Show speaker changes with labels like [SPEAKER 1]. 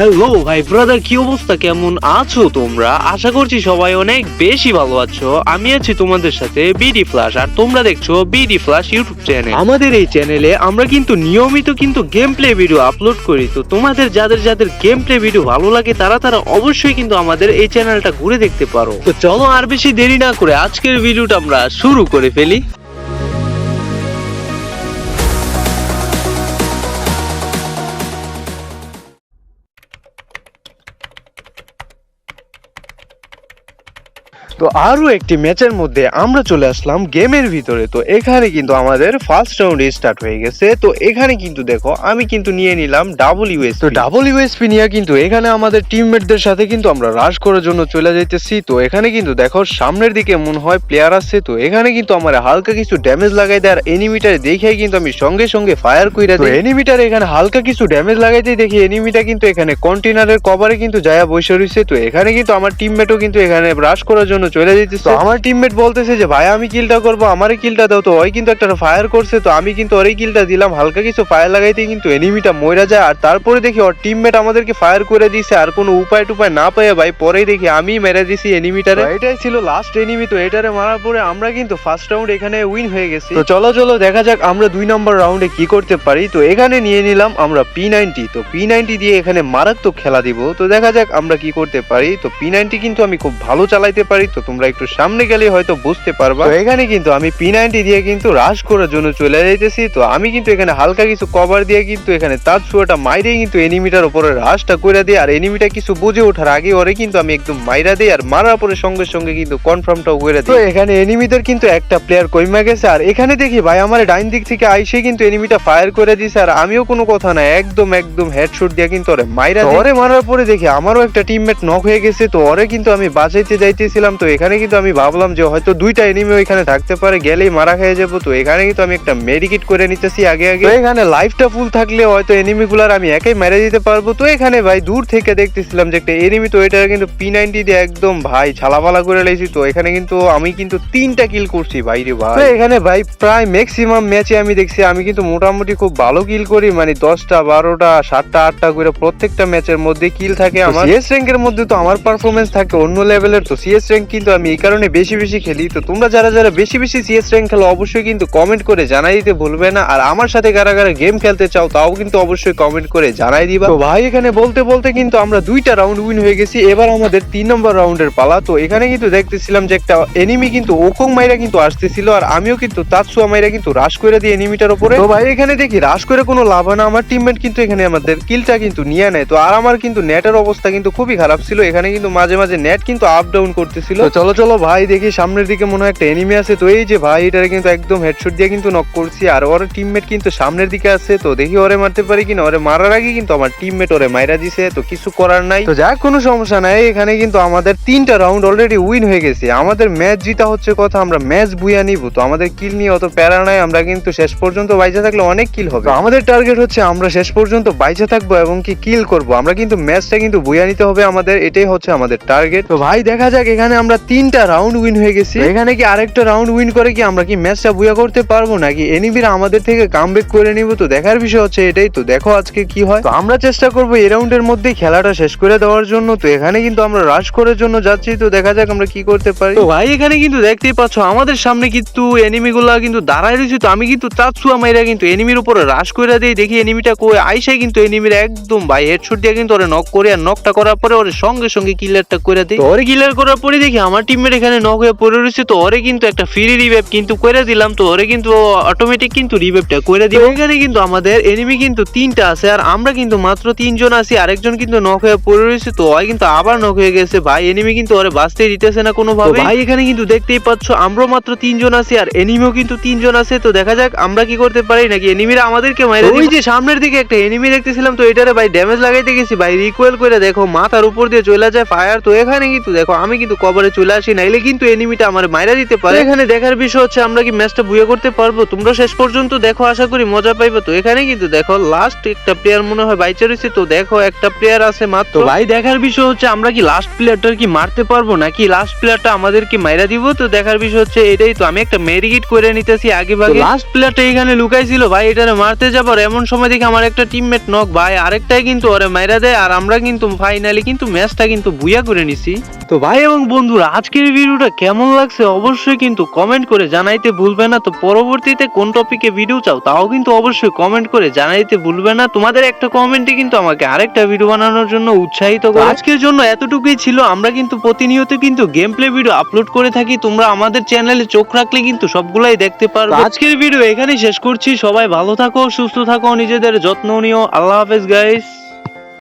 [SPEAKER 1] Hello ভাই brother কি অবস্থা? কেমন আছো তোমরা? আশা করছি সবাই অনেক বেশি ভালো আছো। আমি আছি তোমাদের সাথে বিডি ফ্ল্যাশ আর তোমরা দেখছ বিডি ফ্ল্যাশ ইউটিউব চ্যানেল আমাদের এই চ্যানেলে আমরা কিন্তু নিয়মিত কিন্তু গেম প্লে ভিডিও আপলোড করি। তো তোমাদের যাদের যাদের গেম প্লে ভিডিও ভালো লাগে, তারা তারা অবশ্যই কিন্তু আমাদের এই চ্যানেলটা ঘুরে দেখতে পারো। তো চলো আর বেশি দেরি না করে আজকের ভিডিওটা আমরা শুরু করে ফেলি। তো আরও একটি ম্যাচের মধ্যে আমরা চলে আসলাম গেমের ভিতরে। তো এখানে কিন্তু আমাদের ফার্স্ট রাউন্ড স্টার্ট হয়ে গেছে। তো এখানে কিন্তু দেখো আমি কিন্তু নিয়ে নিলাম ডাবল ইউএস তো ডাবল ইউএসপি নিয়ে কিন্তু এখানে আমাদের টিমমেটদের সাথে কিন্তু আমরা রাশ করার জন্য চলে যাইতেছি। তো এখানে কিন্তু দেখো সামনের দিকে মনে হয় প্লেয়ার আছে তো এখানে কিন্তু আমার হালকা কিছু ড্যামেজ লাগাই দেয়। আর এনিমিটার দেখে কিন্তু আমি সঙ্গে সঙ্গে ফায়ার কইরা দিই। এনিমিটার এখানে হালকা কিছু ড্যামেজ লাগাইতে দেখি এনিমিটা কিন্তু এখানে কন্টেনারের কভারে কিন্তু যায়া বসে রয়েছে তো এখানে কিন্তু আমার টিমমেটও কিন্তু এখানে রাশ করার জন্য চলে যেতেছে তো আমার টিমমেট বলতেছে যে ভাই আমি কিলটা করব আমারই কিলটা দাও। তো ওই কিন্তু একটা ফায়ার করছে তো আমি কিন্তু ওরই কিলটা দিলাম। হালকা কিছু ফায়ার লাগাইতে কিন্তু এনিমিটা মইরা যায়। আর তারপরে দেখি ওর টিমমেট আমাদেরকে ফায়ার করে দিছে আর কোনো উপায় টুপায় না পেয়ে ভাই পরেই দেখি আমি মেরে দিছি এনিমিটারে এটাই ছিল লাস্ট এনিমি তো এটারে মারার পরে আমরা কিন্তু ফার্স্ট রাউন্ড এখানে উইন হয়ে গেছি। তো চলো চলো দেখা যাক আমরা দুই নম্বর রাউন্ডে কি করতে পারি। তো এখানে নিয়ে নিলাম আমরা পি নাইনটি তো পি নাইনটি দিয়ে এখানে মারাত্মক খেলা দিব। তো দেখা যাক আমরা কি করতে পারি। তো পি নাইনটি কিন্তু আমি খুব ভালো চালাইতে পারি। তো তোমরা একটু সামনে গেলে হয়তো বুঝতে পারবা। তো এখানে কিন্তু আমি পি নাইনটি দিয়ে কিন্তু রাশ করার জন্য চলে যাইতেছি। তো আমি কিন্তু এখানে হালকা কিছু কভার দিয়ে কিন্তু এখানে তার শুয়াটা মাইরে কিন্তু এনিমিটার উপরে রাশটা করে দিই। আর এনিমিটা কিছু বুঝে ওঠার আগে ওরে কিন্তু আমি একদম মাইরা দিই আর মারার পরে সঙ্গে সঙ্গে কিন্তু কনফার্মটাও করে দিই। তো এখানে এনিমিদের কিন্তু একটা প্লেয়ার কইমা গেছে। আর এখানে দেখি ভাই আমার ডাইন দিক থেকে আইসে কিন্তু এনিমিটা ফায়ার করে দিছে। আর আমিও কোনো কথা না একদম একদম হেডশট দিয়ে কিন্তু ওরে মাইরা দিই। ওরে মারার পরে দেখি আমারও একটা টিমমেট নক হয়ে গেছে। তো ওরে কিন্তু আমি বাঁচাইতে যাইতেছিলাম। তো এখানে কিন্তু আমি ভাবলাম যে হয়তো দুইটা এনিমি ওইখানে থাকতে পারে গেলেই মারা খেয়ে যাব। তো এখানে কিন্তু আমি একটা মেডিকেট করে নিতেছি আগে আগে। এখানে লাইফটা ফুল থাকলে হয়তো এনিমি গুলার আমি একাই মেরে দিতে পারব। তো এখানে ভাই দূর থেকে দেখতেছিলাম যে একটা এনিমি তো এটা কিন্তু পি নাইনটি দিয়ে একদম ভাই ছালাপালা করে লেছি তো এখানে কিন্তু আমি কিন্তু তিনটা কিল করছি ভাই রে ভাই। এখানে ভাই প্রায় ম্যাক্সিমাম ম্যাচে আমি দেখছি আমি কিন্তু মোটামুটি খুব ভালো কিল করি। মানে দশটা বারোটা সাতটা আটটা করে প্রত্যেকটা ম্যাচের মধ্যে কিল থাকে আমার। সিএস র্যাঙ্কের মধ্যে তো আমার পারফরমেন্স থাকে অন্য লেভেলের তো সিএস র্যাঙ্ক কিন্তু আমি এই কারণে বেশি বেশি খেলি। তো তোমরা যারা যারা বেশি বেশি সিএস র্যাঙ্ক খেলো, অবশ্যই কিন্তু কমেন্ট করে জানাই দিতে ভুলবে না। আর আমার সাথে কারা কারা গেম খেলতে চাও, তাও কিন্তু অবশ্যই কমেন্ট করে জানাই দিবা। তো ভাই, এখানে বলতে বলতে কিন্তু আমরা দুইটা রাউন্ড উইন হয়ে গেছি। এবার আমাদের তিন নম্বর রাউন্ডের পালা। তো এখানে কিন্তু দেখতেছিলাম যে একটা এনিমি কিন্তু ওকং মাইরা কিন্তু আসতেছিল, আর আমিও কিন্তু তাৎসুয়া মাইরা কিন্তু রাশ করে দিই এনিমিটার উপরে। তো ভাই, এখানে দেখি রাশ করে কোনো লাভ হয় না। আমার টিমমেট কিন্তু এখানে আমাদের কিলটা কিন্তু নিয়ে নেয়। তো আর আমার কিন্তু নেটের অবস্থা কিন্তু খুবই খারাপ ছিল। এখানে কিন্তু মাঝে মাঝে নেট কিন্তু আপ ডাউন করতেছিল। তো চলো চলো, ভাই, দেখি সামনের দিকে মনে হয় একটা এনিমি আছে। তো এই যে ভাই, এটারে কিন্তু একদম হেডশট দিয়ে কিন্তু নক করছি। আর ওর টিমমেট কিন্তু সামনের দিকে আছে, তো দেখি ওরে মারতে পারি কিনা? ওরে মারার আগে কিন্তু আমার টিমমেট ওরে মাইরা দিছে, তো কিছু করার নাই। তো যাক, কোনো সমস্যা নাই। এখানে কিন্তু আমাদের তিনটা রাউন্ড অলরেডি উইন হয়ে গেছে। আমাদের ম্যাচ জিতা হচ্ছে কথা, আমরা ম্যাচ বুয়া নিব। তো আমাদের কিল নিয়ে অত প্যারা নাই, আমরা কিন্তু শেষ পর্যন্ত বাইচে থাকলে অনেক কিল হবে। আমাদের টার্গেট হচ্ছে আমরা শেষ পর্যন্ত বাইচে থাকব এবং কি কিল করব। আমরা কিন্তু ম্যাচটা কিন্তু বুয়া নিতে হবে আমাদের, এটাই হচ্ছে আমাদের টার্গেট তো ভাই, দেখা যাক, এখানে আমরা তিনটা রাউন্ড উইন হয়ে গেছি। এখানে কি আরেকটা রাউন্ড উইন করে কি আমরা কি ম্যাচটা বুয়া করতে পারব? নাকি এনিমিরা আমাদের থেকে কামব্যাক করে নিব? তো দেখার বিষয় হচ্ছে এটাই। তো দেখো আজকে কি হয়। তো আমরা চেষ্টা করব এই রাউন্ডের মধ্যে খেলাটা শেষ করে দেওয়ার জন্য। তো এখানে কিন্তু আমরা রাশ করার জন্য যাচ্ছি। তো দেখা যাক আমরা কি করতে পারি। তো ভাই এখানে কিন্তু দেখতেই পাচ্ছ আমাদের সামনে কিন্তু এনিমি গুলা কিন্তু দাঁড়ায় রয়েছে। তো আমি কিন্তু তাৎসুয়া মাইরা কিন্তু এনিমির উপরে রাশ করে দিই। দেখি এনিমিটা কই? আইসাই কিন্তু এনিমির একদম ভাই হেডশট দিয়ে কিন্তু ওরে নক করে আর নকটা করার পরে ওরে সঙ্গে সঙ্গে কিলারটা করে দিই। ওরে কিলার করার পরে দেখি আমার টিমমেট এখানে নক হয়ে পড়ে রয়েছে তো ওরে কিন্তু একটা ফ্রি রিভাইভ কিন্তু করে দিলাম তো ওরে কিন্তু অটোমেটিক কিন্তু রিভাইভটা করে দিই এখানে কিন্তু আমাদের এনিমি কিন্তু তিনটা আছে আর আমরা কিন্তু মাত্র তিনজন আছি আরেকজন কিন্তু নক হয়ে পড়ে রয়েছে তো ওই কিন্তু আবার নক হয়ে গেছে। ভাই এনিমি কিন্তু ওরে বাঁচতে দিতেছে না কোনো ভাবে ভাই এখানে কিন্তু দেখতেই পাচ্ছ আমরাও মাত্র তিনজন আছি আর এনিমিও কিন্তু তিনজন আছে তো দেখা যাক আমরা কি করতে পারি নাকি এনিমিরা আমাদেরকে মাইরে ওই যে সামনের দিকে একটা এনিমি দেখতেছিলাম তো এটারে ভাই ড্যামেজ লাগাইতে গেছি। ভাই রিকোয়েল করে দেখো মাথার উপর দিয়ে চলে যায় ফায়ার তো এখানে কিন্তু দেখো আমি কিন্তু কবরে টাওয়ারে চলে আসি নাইলে কিন্তু এনিমিটা আমার মাইরা দিতে পারে। এখানে দেখার বিষয় হচ্ছে আমরা কি ম্যাচটা বুয়ে করতে পারব? তোমরা শেষ পর্যন্ত দেখো আশা করি মজা পাইবো। তো এখানে কিন্তু দেখো লাস্ট একটা প্লেয়ার মনে হয় বাইচে রয়েছে। তো দেখো একটা প্লেয়ার আছে মাত্র। ভাই দেখার বিষয় হচ্ছে আমরা কি লাস্ট প্লেয়ারটার কি মারতে পারব? নাকি লাস্ট প্লেয়ারটা আমাদের কি মাইরা দিব? তো দেখার বিষয় হচ্ছে এটাই তো। আমি একটা মেরিগেট করে নিতেছি আগে ভাগে। লাস্ট প্লেয়ারটা এখানে লুকাইছিল। ভাই এটারে মারতে যাবার এমন সময় দেখি আমার একটা টিমমেট নক ভাই আরেকটাই কিন্তু ওরে মাইরা দেয়। আর আমরা কিন্তু ফাইনালি কিন্তু ম্যাচটা কিন্তু বুয়া করে নিছি। তো ভাই এবং বন্ধুরা আজকের ভিডিওটা কেমন লাগছে অবশ্যই কিন্তু কমেন্ট করে জানাইতে ভুলবে না। তো পরবর্তীতে কোন টপিকে ভিডিও চাও তাও কিন্তু অবশ্যই কমেন্ট করে জানাইতে ভুলবে না। তোমাদের একটা কমেন্টে কিন্তু আমাকে আরেকটা ভিডিও বানানোর জন্য উৎসাহিত করে। আজকের জন্য এতটুকুই ছিল। আমরা কিন্তু প্রতিনিয়ত কিন্তু গেম প্লে ভিডিও আপলোড করে থাকি। তোমরা আমাদের চ্যানেলে চোখ রাখলে কিন্তু সবগুলাই দেখতে পারবে। আজকের ভিডিও এখানেই শেষ করছি। সবাই ভালো থাকো সুস্থ থাকো নিজেদের যত্ন নিও। আল্লাহ হাফেজ গাইস